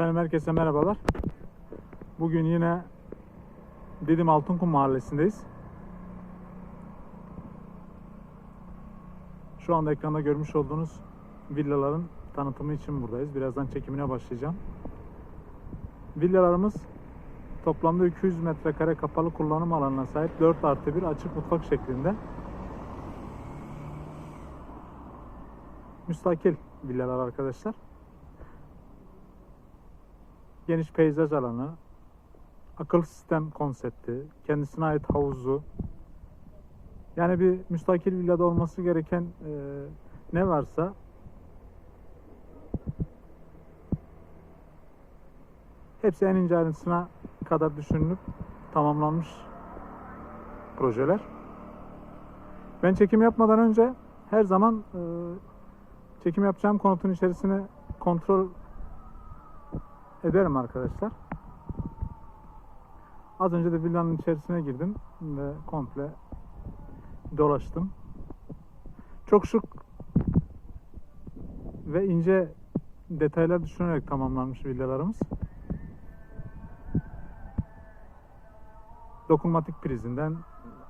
Efendim herkese merhabalar. Bugün yine Didim Altınkum mahallesindeyiz. Şu anda ekranda görmüş olduğunuz villaların tanıtımı için buradayız. Birazdan çekimine başlayacağım. Villalarımız toplamda 200 metrekare kapalı kullanım alanına sahip 4 artı 1 açık mutfak şeklinde. Müstakil villalar arkadaşlar. Geniş peyzaj alanı, akıl sistem konsepti, kendisine ait havuzu. Yani bir müstakil villada olması gereken e, ne varsa hepsi en ince ayrıntısına kadar düşünülüp tamamlanmış projeler. Ben çekim yapmadan önce her zaman e, çekim yapacağım konutun içerisini kontrol ederim arkadaşlar. Az önce de villanın içerisine girdim ve komple dolaştım. Çok şık ve ince detaylar düşünerek tamamlanmış villalarımız. Dokunmatik prizinden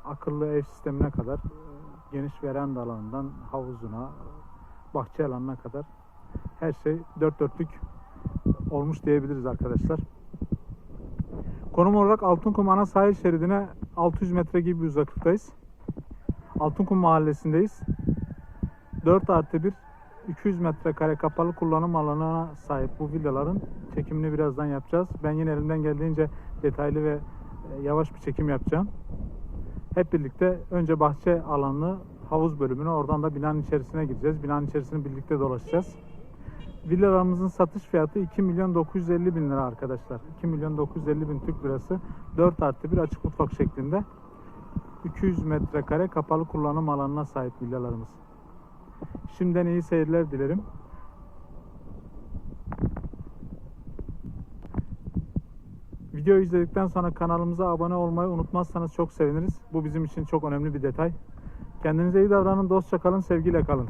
akıllı ev sistemine kadar geniş veranda alanından havuzuna, bahçe alanına kadar her şey dört dörtlük olmuş diyebiliriz arkadaşlar. Konum olarak Altınkum ana sahil şeridine 600 metre gibi bir uzaklıktayız. Altınkum mahallesindeyiz. 4 artı 1 200 metrekare kapalı kullanım alanına sahip bu villaların çekimini birazdan yapacağız. Ben yine elimden geldiğince detaylı ve e, yavaş bir çekim yapacağım. Hep birlikte önce bahçe alanını, havuz bölümünü, oradan da binanın içerisine gireceğiz. Binanın içerisini birlikte dolaşacağız. Villalarımızın satış fiyatı 2 milyon 950 bin lira arkadaşlar. 2 milyon 950 bin Türk lirası. 4 artı 1 açık mutfak şeklinde. 200 metrekare kapalı kullanım alanına sahip villalarımız. Şimdiden iyi seyirler dilerim. Videoyu izledikten sonra kanalımıza abone olmayı unutmazsanız çok seviniriz. Bu bizim için çok önemli bir detay. Kendinize iyi davranın, dostça kalın, sevgiyle kalın.